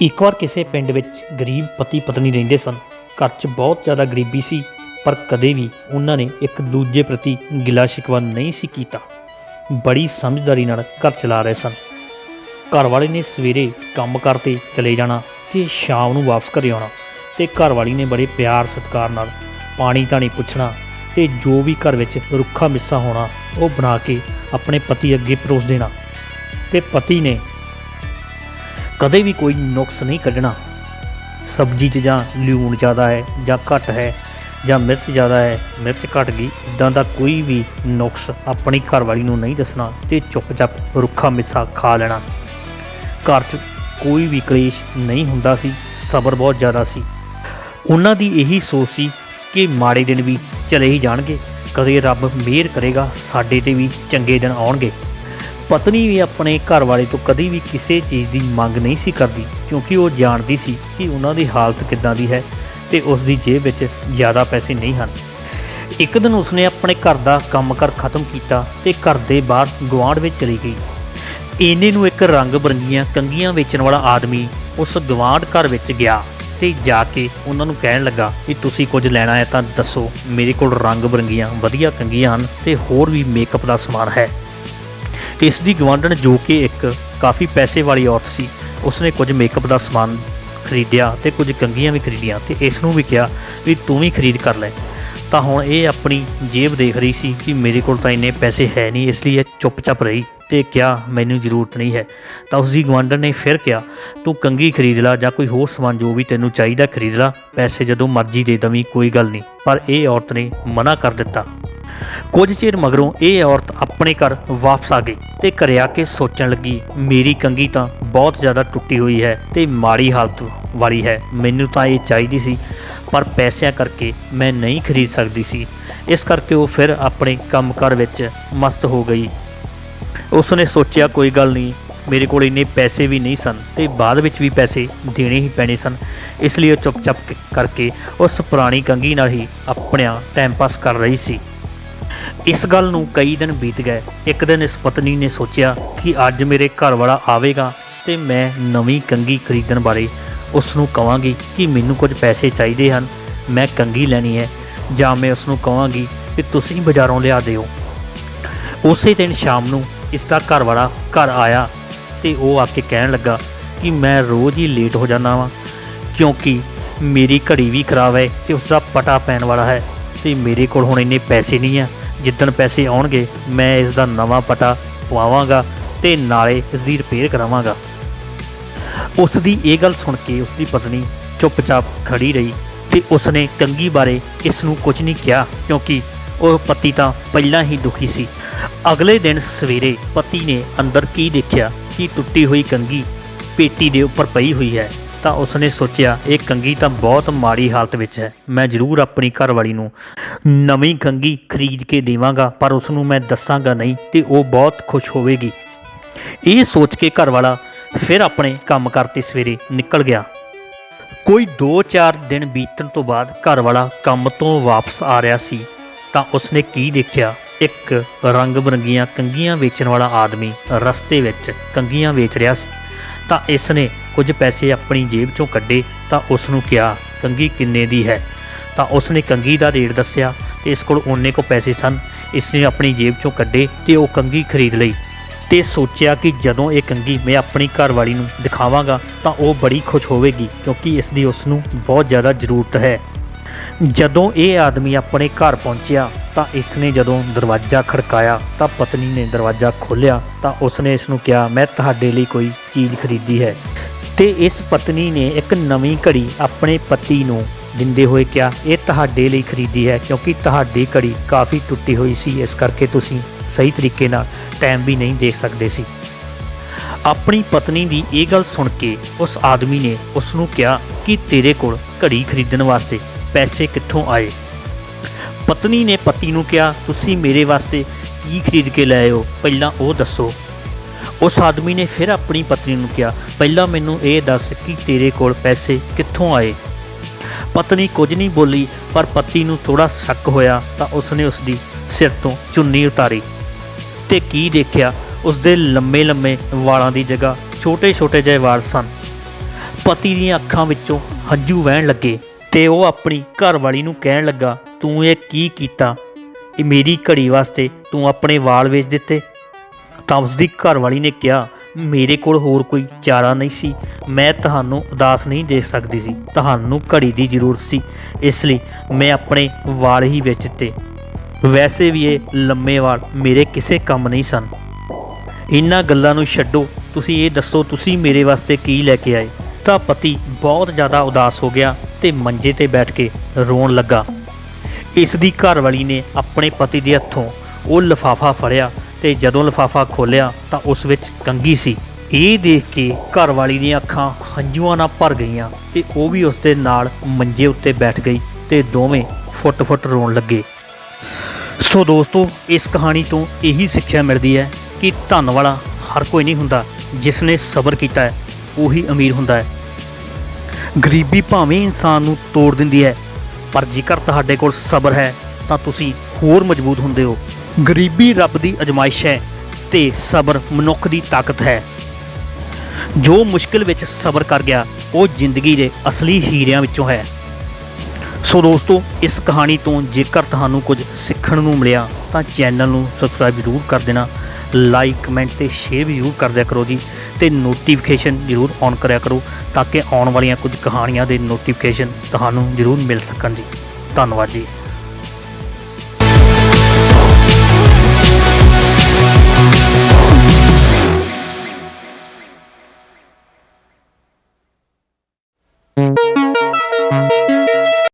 ਇੱਕ ਵਾਰ ਕਿਸੇ ਪਿੰਡ ਵਿੱਚ ਗਰੀਬ ਪਤੀ ਪਤਨੀ ਰਹਿੰਦੇ ਸਨ। ਘਰ 'ਚ ਬਹੁਤ ਜ਼ਿਆਦਾ ਗਰੀਬੀ ਸੀ, ਪਰ ਕਦੇ ਵੀ ਉਹਨਾਂ ਨੇ ਇੱਕ ਦੂਜੇ ਪ੍ਰਤੀ ਗਿਲਾ ਸ਼ਿਕਵਾ ਨਹੀਂ ਸੀ ਕੀਤਾ। ਬੜੀ ਸਮਝਦਾਰੀ ਨਾਲ ਘਰ ਚਲਾ ਰਹੇ ਸਨ। ਘਰ ਵਾਲੇ ਨੇ ਸਵੇਰੇ ਕੰਮ ਕਰਤੇ ਚਲੇ ਜਾਣਾ ਤੇ ਸ਼ਾਮ ਨੂੰ ਵਾਪਸ ਘਰੇ ਆਉਣਾ ਤੇ ਘਰ ਵਾਲੀ ਨੇ ਬੜੇ ਪਿਆਰ ਸਤਿਕਾਰ ਨਾਲ ਪਾਣੀ ਧਾਣੀ ਪੁੱਛਣਾ ਤੇ ਜੋ ਵੀ ਘਰ ਵਿੱਚ ਰੁੱਖਾ ਮਿੱਸਾ ਹੋਣਾ ਉਹ ਬਣਾ ਕੇ ਆਪਣੇ ਪਤੀ ਅੱਗੇ ਪਰੋਸ ਦੇਣਾ। ਤੇ ਪਤੀ ਨੇ ਕਦੇ ਵੀ ਕੋਈ ਨੁਕਸ ਨਹੀਂ ਕੱਢਣਾ। ਸਬਜ਼ੀ 'ਚ ਜਾਂ ਲੂਣ ਜ਼ਿਆਦਾ ਹੈ ਜਾਂ ਘੱਟ ਹੈ ਜਾਂ ਮਿਰਚ ਜ਼ਿਆਦਾ ਹੈ, ਮਿਰਚ ਘੱਟ ਗਈ ਇਦਾਂ ਦਾ ਕੋਈ ਵੀ ਨੁਕਸ ਆਪਣੀ ਘਰਵਾਲੀ ਨੂੰ ਨਹੀਂ ਦੱਸਣਾ ਤੇ ਚੁੱਪਚਾਪ ਰੁੱਖਾ ਮਿੱਸਾ ਖਾ ਲੈਣਾ। ਘਰ 'ਚ ਕੋਈ ਵੀ ਕਲੇਸ਼ ਨਹੀਂ ਹੁੰਦਾ ਸੀ, ਸਬਰ ਬਹੁਤ ਜ਼ਿਆਦਾ ਸੀ। ਉਹਨਾਂ ਦੀ ਇਹੀ ਸੋਚ ਸੀ ਕਿ ਮਾੜੇ ਦਿਨ ਵੀ ਚਲੇ ਹੀ ਜਾਣਗੇ, ਕਦੇ ਰੱਬ ਮਿਹਰ ਕਰੇਗਾ, ਸਾਡੇ ਤੇ ਵੀ ਚੰਗੇ ਦਿਨ ਆਉਣਗੇ। ਪਤਨੀ ਵੀ ਆਪਣੇ ਘਰ ਵਾਲੇ ਤੋਂ ਕਦੀ ਵੀ ਕਿਸੇ ਚੀਜ਼ ਦੀ ਮੰਗ ਨਹੀਂ ਸੀ ਕਰਦੀ, ਕਿਉਂਕਿ ਉਹ ਜਾਣਦੀ ਸੀ ਕਿ ਉਹਨਾਂ ਦੀ ਹਾਲਤ ਕਿੱਦਾਂ ਦੀ ਹੈ ਤੇ ਉਸ ਦੀ ਜੇਬ ਵਿੱਚ ਜ਼ਿਆਦਾ ਪੈਸੇ ਨਹੀਂ ਹਨ। ਇੱਕ ਦਿਨ ਉਸਨੇ ਆਪਣੇ ਘਰ ਦਾ ਕੰਮਕਾਰ ਖਤਮ ਕੀਤਾ ਤੇ ਘਰ ਦੇ ਬਾਹਰ ਗੁਆਂਢ ਵਿੱਚ ਚਲੀ ਗਈ। ਇੰਨੇ ਨੂੰ ਇੱਕ ਰੰਗ ਬਰੰਗੀਆਂ ਕੰਗੀਆਂ ਵੇਚਣ ਵਾਲਾ ਆਦਮੀ ਉਸ ਗਵਾਂਢ ਘਰ ਵਿੱਚ ਗਿਆ ਤੇ ਜਾ ਕੇ ਉਹਨਾਂ ਨੂੰ ਕਹਿਣ ਲੱਗਾ ਵੀ ਤੁਸੀਂ ਕੁਝ ਲੈਣਾ ਹੈ ਤਾਂ ਦੱਸੋ, ਮੇਰੇ ਕੋਲ ਰੰਗ ਬਰੰਗੀਆਂ, ਵਧੀਆ ਕੰਗੀਆਂ ਹਨ ਤੇ ਹੋਰ ਵੀ ਮੇਕਅਪ ਦਾ ਸਮਾਨ ਹੈ। ਇਸ ਦੀ ਗਵਾਂਢਣ ਜੋ ਕਿ ਇੱਕ ਕਾਫੀ ਪੈਸੇ ਵਾਲੀ ਔਰਤ ਸੀ, ਉਸਨੇ ਕੁਝ ਮੇਕਅਪ ਦਾ ਸਮਾਨ ਖਰੀਦਿਆ ਤੇ ਕੁਝ ਕੰਗੀਆਂ ਵੀ ਖਰੀਦੀਆਂ ਤੇ ਇਸ ਨੂੰ ਵੀ ਕਿਹਾ ਵੀ ਤੂੰ ਵੀ ਖਰੀਦ ਕਰ ਲੈ। ਤਾਂ ਹੁਣ ਇਹ ਆਪਣੀ ਜੇਬ ਦੇਖ ਰਹੀ ਸੀ ਕਿ ਮੇਰੇ ਕੋਲ ਤਾਂ ਇੰਨੇ ਪੈਸੇ ਹੈ ਨਹੀਂ, ਇਸ ਲਈ ਇਹ ਚੁੱਪਚਾਪ ਰਹੀ। ਤੇ ਕਿਹਾ, ਮੈਨੂੰ ਜ਼ਰੂਰਤ ਨਹੀਂ ਹੈ। ਤਾਂ ਉਸ ਦੀ ਗਵਾਂਢਣ ਨੇ ਫਿਰ ਕਿਹਾ, ਤੂੰ ਕੰਗੀ ਖਰੀਦ ਲੈ ਜਾਂ ਕੋਈ ਹੋਰ ਸਮਾਨ ਜੋ ਵੀ ਤੈਨੂੰ ਚਾਹੀਦਾ ਖਰੀਦ ਲੈ, ਪੈਸੇ ਜਦੋਂ ਮਰਜ਼ੀ ਦੇ ਦਵੀਂ, ਕੋਈ ਗੱਲ ਨਹੀਂ। ਪਰ ਇਹ ਔਰਤ ਨੇ ਮਨਾ ਕਰ ਦਿੱਤਾ। ਕੁਝ ਚਿਰ ਮਗਰੋਂ ਇਹ ਔਰਤ ਆਪਣੇ ਘਰ ਵਾਪਸ ਆ ਗਈ ਤੇ ਘਰੇ ਆ ਕੇ ਸੋਚਣ ਲੱਗੀ, ਮੇਰੀ ਕੰਗੀ ਤਾਂ ਬਹੁਤ ਜ਼ਿਆਦਾ ਟੁੱਟੀ ਹੋਈ ਹੈ ਤੇ ਮਾੜੀ ਹਾਲਤ ਵਾਲੀ ਹੈ, ਮੈਨੂੰ ਤਾਂ ਇਹ ਚਾਹੀਦੀ ਸੀ, ਪਰ ਪੈਸਿਆਂ ਕਰਕੇ ਮੈਂ ਨਹੀਂ ਖਰੀਦ ਸਕਦੀ ਸੀ। ਇਸ ਕਰਕੇ ਉਹ ਫਿਰ ਆਪਣੇ ਕੰਮਕਾਰ ਵਿੱਚ ਮਸਤ ਹੋ ਗਈ। ਉਸ ਨੇ ਸੋਚਿਆ, ਕੋਈ ਗੱਲ ਨਹੀਂ, ਮੇਰੇ ਕੋਲ ਇੰਨੇ ਪੈਸੇ ਵੀ ਨਹੀਂ ਸਨ ਤੇ ਬਾਅਦ ਵਿੱਚ ਵੀ ਪੈਸੇ ਦੇਣੇ ਹੀ ਪੈਣੇ ਸਨ। ਇਸ ਲਈ ਉਹ ਚੁੱਪਚਾਪ ਕ- ਕਰਕੇ ਉਸ ਪੁਰਾਣੀ ਕੰਗੀ ਨਾਲ ਹੀ ਆਪਣਾ ਟਾਈਮ ਪਾਸ ਕਰ ਰਹੀ ਸੀ। ਇਸ ਗੱਲ ਨੂੰ ਕਈ ਦਿਨ ਬੀਤ ਗਏ। ਇੱਕ ਦਿਨ ਇਸ ਪਤਨੀ ਨੇ ਸੋਚਿਆ ਕਿ ਅੱਜ ਮੇਰੇ ਘਰ ਵਾਲਾ ਆਵੇਗਾ ਤੇ ਮੈਂ ਨਵੀਂ ਕੰਗੀ ਖਰੀਦਣ ਬਾਰੇ ਉਸ ਨੂੰ ਕਵਾਂਗੀ ਕਿ ਮੈਨੂੰ ਕੁਝ ਪੈਸੇ ਚਾਹੀਦੇ ਹਨ। ਮੈਂ ਕੰਗੀ ਲੈਣੀ ਹੈ। ਜਾਂ ਮੈਂ ਉਸ ਨੂੰ ਕਵਾਂਗੀ ਕਿ ਤੁਸੀਂ ਬਾਜ਼ਾਰੋਂ ਲਿਆ ਦਿਓ। ਉਸੇ ਦਿਨ ਸ਼ਾਮ ਨੂੰ ਇਸ ਦਾ ਘਰ ਵਾਲਾ ਘਰ ਆਇਆ ਤੇ ਉਹ ਆ ਕੇ ਕਹਿਣ ਲੱਗਾ ਕਿ ਮੈਂ ਰੋਜ਼ ਹੀ ਲੇਟ ਹੋ ਜਾਂਦਾ ਵਾਂ, ਕਿਉਂਕਿ ਮੇਰੀ ਘੜੀ ਵੀ ਖਰਾਬ ਹੈ ਤੇ ਉਸ ਦਾ ਪਟਾ ਪੈਣ ਵਾਲਾ ਹੈ ਤੇ ਮੇਰੇ ਕੋਲ ਹੁਣ ਇੰਨੇ ਪੈਸੇ ਨਹੀਂ ਆ। ਜਿੱਦਣ ਪੈਸੇ ਆਉਣਗੇ, ਮੈਂ ਇਸ ਦਾ ਨਵਾਂ ਪਟਾ ਪਵਾਵਾਂਗਾ ਤੇ ਨਾਲੇ ਇਸ ਦੀ ਰਿਪੇਅਰ ਕਰਾਵਾਂਗਾ। ਉਸ ਦੀ ਇਹ ਗੱਲ ਸੁਣ ਕੇ ਉਸ ਦੀ ਪਤਨੀ ਚੁੱਪਚਾਪ ਖੜੀ ਰਹੀ ਤੇ ਉਸਨੇ ਕੰਗੀ ਬਾਰੇ ਇਸ ਨੂੰ ਕੁਝ ਨਹੀਂ ਕਿਹਾ, ਕਿਉਂਕਿ ਉਹ ਪਤੀ ਤਾਂ ਪਹਿਲਾਂ ਹੀ ਦੁਖੀ ਸੀ। ਅਗਲੇ ਦਿਨ ਸਵੇਰੇ ਪਤੀ ਨੇ ਅੰਦਰ ਕੀ ਦੇਖਿਆ? ਕਿ ਟੁੱਟੀ ਹੋਈ ਕੰਗੀ ਪੇਟੀ ਦੇ ਉੱਪਰ ਪਈ ਹੋਈ ਹੈ? ਤਾਂ ਉਸਨੇ ਸੋਚਿਆ, ਇਹ ਕੰਗੀ ਤਾਂ ਬਹੁਤ ਮਾੜੀ ਹਾਲਤ ਵਿੱਚ ਹੈ। ਮੈਂ ਜ਼ਰੂਰ ਆਪਣੀ ਘਰਵਾਲੀ ਨੂੰ ਨਵੀਂ ਕੰਗੀ ਖਰੀਦ ਕੇ ਦੇਵਾਂਗਾ, ਪਰ ਉਸ ਨੂੰ ਮੈਂ ਦੱਸਾਂਗਾ ਨਹੀਂ ਤੇ ਉਹ ਬਹੁਤ ਖੁਸ਼ ਹੋਵੇਗੀ। ਇਹ ਸੋਚ ਕੇ ਘਰਵਾਲਾ ਫਿਰ ਆਪਣੇ ਕੰਮ ਕਰਤੇ ਸਵੇਰੇ ਨਿਕਲ ਗਿਆ। ਕੋਈ 2-4 ਦਿਨ ਬੀਤਣ ਤੋਂ ਬਾਅਦ ਘਰ ਵਾਲਾ ਕੰਮ ਤੋਂ ਵਾਪਸ ਆ ਰਿਹਾ ਸੀ। ਤਾਂ ਉਸਨੇ ਕੀ ਦੇਖਿਆ? ਇੱਕ ਰੰਗ ਬਰੰਗੀਆਂ ਕੰਗੀਆਂ ਵੇਚਣ ਵਾਲਾ ਆਦਮੀ ਰਸਤੇ ਵਿੱਚ ਕੰਗੀਆਂ ਵੇਚ ਰਿਹਾ ਸੀ। ਤਾਂ ਇਸ ਨੇ ਕੁਝ ਪੈਸੇ ਆਪਣੀ ਜੇਬ ਚੋਂ ਕੱਢੇ ਤਾਂ ਉਸ ਨੂੰ ਕਿਹਾ ਕੰਗੀ ਕਿੰਨੇ ਦੀ ਹੈ? ਤਾਂ ਉਸ ਨੇ ਕੰਗੀ ਦਾ ਰੇਟ ਦੱਸਿਆ ਤੇ ਇਸ ਕੋਲ ਓਨੇ ਕੋ ਪੈਸੇ ਸਨ। ਇਸ ਨੇ ਆਪਣੀ ਜੇਬ ਚੋਂ ਕੱਢੇ ਤੇ ਉਹ ਕੰਗੀ ਖਰੀਦ ਲਈ ਤੇ ਸੋਚਿਆ ਕਿ ਜਦੋਂ ਇਹ ਕੰਗੀ ਮੈਂ ਆਪਣੀ ਘਰਵਾਲੀ ਨੂੰ ਦਿਖਾਵਾਂਗਾ ਤਾਂ ਉਹ ਬੜੀ ਖੁਸ਼ ਹੋਵੇਗੀ ਕਿਉਂਕਿ ਇਸ ਦੀ ਉਸ ਨੂੰ ਬਹੁਤ ਜ਼ਿਆਦਾ ਜ਼ਰੂਰਤ ਹੈ। ਜਦੋਂ ਇਹ ਆਦਮੀ ਆਪਣੇ ਘਰ ਪਹੁੰਚਿਆ ਤਾਂ ਇਸ ਨੇ ਜਦੋਂ ਦਰਵਾਜ਼ਾ ਖੜਕਾਇਆ ਤਾਂ ਪਤਨੀ ਨੇ ਦਰਵਾਜ਼ਾ ਖੋਲ੍ਹਿਆ ਤਾਂ ਉਸ ਨੇ ਇਸ ਨੂੰ ਕਿਹਾ, ਮੈਂ ਤੁਹਾਡੇ ਲਈ ਕੋਈ ਚੀਜ਼ ਖਰੀਦੀ ਹੈ। ਤੇ ਇਸ ਪਤਨੀ ਨੇ ਇੱਕ ਨਵੀਂ ਘੜੀ ਆਪਣੇ ਪਤੀ ਨੂੰ ਦਿੰਦੇ ਹੋਏ ਕਿਹਾ, ਇਹ ਤੁਹਾਡੇ ਲਈ ਖਰੀਦੀ ਹੈ ਕਿਉਂਕਿ ਤੁਹਾਡੀ ਘੜੀ ਕਾਫੀ ਟੁੱਟੀ ਹੋਈ ਸੀ, ਇਸ ਕਰਕੇ ਤੁਸੀਂ ਸਹੀ ਤਰੀਕੇ ਨਾਲ ਟਾਈਮ ਵੀ ਨਹੀਂ ਦੇਖ ਸਕਦੇ ਸੀ। ਆਪਣੀ ਪਤਨੀ ਦੀ ਇਹ ਗੱਲ ਸੁਣ ਕੇ ਉਸ ਆਦਮੀ ਨੇ ਉਸ ਨੂੰ ਕਿਹਾ ਕਿ ਤੇਰੇ ਕੋਲ ਘੜੀ ਖਰੀਦਣ ਵਾਸਤੇ ਪੈਸੇ ਕਿੱਥੋਂ ਆਏ? ਪਤਨੀ ਨੇ ਪਤੀ ਨੂੰ ਕਿਹਾ, ਤੁਸੀਂ ਮੇਰੇ ਵਾਸਤੇ ਕੀ ਖਰੀਦ ਕੇ ਲਾਏ ਹੋ? ਪਹਿਲਾਂ ਉਹ ਦੱਸੋ। ਉਸ ਆਦਮੀ ਨੇ ਫਿਰ ਆਪਣੀ ਪਤਨੀ ਨੂੰ ਕਿਹਾ, ਪਹਿਲਾਂ ਮੈਨੂੰ ਇਹ ਦੱਸ ਕਿ ਤੇਰੇ ਕੋਲ ਪੈਸੇ ਕਿੱਥੋਂ ਆਏ? ਪਤਨੀ ਕੁਝ ਨਹੀਂ ਬੋਲੀ, ਪਰ ਪਤੀ ਨੂੰ ਥੋੜਾ ਸ਼ੱਕ ਹੋਇਆ ਤਾਂ ਉਸਨੇ ਉਸ ਦੀ ਸਿਰ ਤੋਂ ਚੁੰਨੀ ਉਤਾਰੀ ਤੇ ਕੀ ਦੇਖਿਆ? ਉਸ ਦੇ ਲੰਮੇ ਲੰਮੇ ਵਾਲਾਂ ਦੀ ਜਗ੍ਹਾ ਛੋਟੇ ਛੋਟੇ ਜਿਹੇ ਵਾਲ ਸਨ। ਪਤੀ ਦੀਆਂ ਅੱਖਾਂ ਵਿੱਚੋਂ ਹੰਝੂ ਵਹਿਣ ਲੱਗੇ। ਤੇ ਉਹ ਆਪਣੀ ਘਰਵਾਲੀ ਨੂੰ ਕਹਿਣ ਲੱਗਾ, ਤੂੰ ਇਹ ਕੀ ਕੀਤਾ? ਇਹ ਮੇਰੀ ਘੜੀ ਵਾਸਤੇ ਤੂੰ ਆਪਣੇ ਵਾਲ ਵੇਚ ਦਿੱਤੇ? ਤਾਂ ਉਸ ਦੀ ਘਰਵਾਲੀ ਨੇ ਕਿਹਾ, ਮੇਰੇ ਕੋਲ ਹੋਰ ਕੋਈ ਚਾਰਾ ਨਹੀਂ ਸੀ। ਮੈਂ ਤੁਹਾਨੂੰ ਉਦਾਸ ਨਹੀਂ ਦੇਖ ਸਕਦੀ ਸੀ। ਤੁਹਾਨੂੰ ਘੜੀ ਦੀ ਜ਼ਰੂਰਤ ਸੀ। ਇਸ ਲਈ ਮੈਂ ਆਪਣੇ ਵਾਲ ਹੀ ਵੇਚ ਦਿੱਤੇ। ਵੈਸੇ ਵੀ ਇਹ ਲੰਮੇ ਵਾਲ ਮੇਰੇ ਕਿਸੇ ਕੰਮ ਨਹੀਂ ਸਨ। ਇਹਨਾਂ ਗੱਲਾਂ ਨੂੰ ਛੱਡੋ। ਤੁਸੀਂ ਇਹ ਦੱਸੋ, ਤੁਸੀਂ ਮੇਰੇ ਵਾਸਤੇ ਕੀ ਲੈ ਕੇ ਆਏ? ਤਾਂ ਪਤੀ ਬਹੁਤ ਜ਼ਿਆਦਾ ਉਦਾਸ ਹੋ ਗਿਆ। ਤੇ ਮੰਜੇ ਤੇ ਬੈਠ ਕੇ ਰੋਣ ਲੱਗਾ। ਇਸ ਦੀ ਘਰਵਾਲੀ ਨੇ ਆਪਣੇ ਪਤੀ ਦੇ ਹੱਥੋਂ ਉਹ ਲਿਫਾਫਾ ਫੜਿਆ ਤੇ ਜਦੋਂ ਲਿਫਾਫਾ ਖੋਲ੍ਹਿਆ ਤਾਂ ਉਸ ਵਿੱਚ ਕੰਗੀ ਸੀ। ਇਹ ਦੇਖ ਕੇ ਘਰਵਾਲੀ ਦੀਆਂ ਅੱਖਾਂ ਹੰਝੂਆਂ ਨਾਲ ਭਰ ਗਈਆਂ ਤੇ ਉਹ ਵੀ ਉਸ ਦੇ ਨਾਲ ਮੰਜੇ ਉੱਤੇ ਬੈਠ ਗਈ ਤੇ ਦੋਵੇਂ ਫੁੱਟ-ਫੁੱਟ ਰੋਣ ਲੱਗੇ। ਸੋ ਦੋਸਤੋ, ਇਸ ਕਹਾਣੀ ਤੋਂ ਇਹੀ ਸਿੱਖਿਆ ਮਿਲਦੀ ਹੈ ਕਿ ਧਨ ਵਾਲਾ ਹਰ ਕੋਈ ਨਹੀਂ ਹੁੰਦਾ ਜਿਸ ਨੇ ਸਬਰ ਕੀਤਾ ਹੈ, ਉਹੀ ਅਮੀਰ ਹੁੰਦਾ ਹੈ। ਗਰੀਬੀ ਭਾਵੇਂ ਇਨਸਾਨ ਨੂੰ ਤੋੜ ਦਿੰਦੀ ਹੈ, ਪਰ ਜੇਕਰ ਤੁਹਾਡੇ ਕੋਲ ਸਬਰ ਹੈ, ਤਾਂ ਤੁਸੀਂ ਹੋਰ ਮਜ਼ਬੂਤ ਹੁੰਦੇ ਹੋ। ਗਰੀਬੀ ਰੱਬ ਦੀ ਅਜਮਾਇਸ਼ ਹੈ ਤੇ ਸਬਰ ਮਨੁੱਖ ਦੀ ਤਾਕਤ ਹੈ। ਜੋ ਮੁਸ਼ਕਿਲ ਵਿੱਚ ਸਬਰ ਕਰ ਗਿਆ, ਉਹ ਜ਼ਿੰਦਗੀ ਦੇ ਅਸਲੀ ਹੀਰਿਆਂ ਵਿੱਚੋਂ ਹੈ। ਸੋ ਦੋਸਤੋ, ਇਸ ਕਹਾਣੀ ਤੋਂ ਜੇਕਰ ਤੁਹਾਨੂੰ ਕੁਝ ਸਿੱਖਣ ਨੂੰ ਮਿਲਿਆ, ਤਾਂ ਚੈਨਲ ਨੂੰ ਸਬਸਕ੍ਰਾਈਬ ਜ਼ਰੂਰ ਕਰ ਦੇਣਾ ਲਾਈਕ ਕਮੈਂਟ ਤੇ ਸ਼ੇਅਰ ਵੀ ਜ਼ਰੂਰ ਕਰ ਦਿਆ ਕਰੋ ਜੀ ਤੇ ਨੋਟੀਫਿਕੇਸ਼ਨ ਜ਼ਰੂਰ ਔਨ ਕਰਿਆ ਕਰੋ ਤਾਂ ਕਿ ਆਉਣ ਵਾਲੀਆਂ ਕੁਝ ਕਹਾਣੀਆਂ ਦੇ ਨੋਟੀਫਿਕੇਸ਼ਨ ਤੁਹਾਨੂੰ ਜ਼ਰੂਰ ਮਿਲ ਸਕਣ ਜੀ। ਧੰਨਵਾਦ ਜੀ।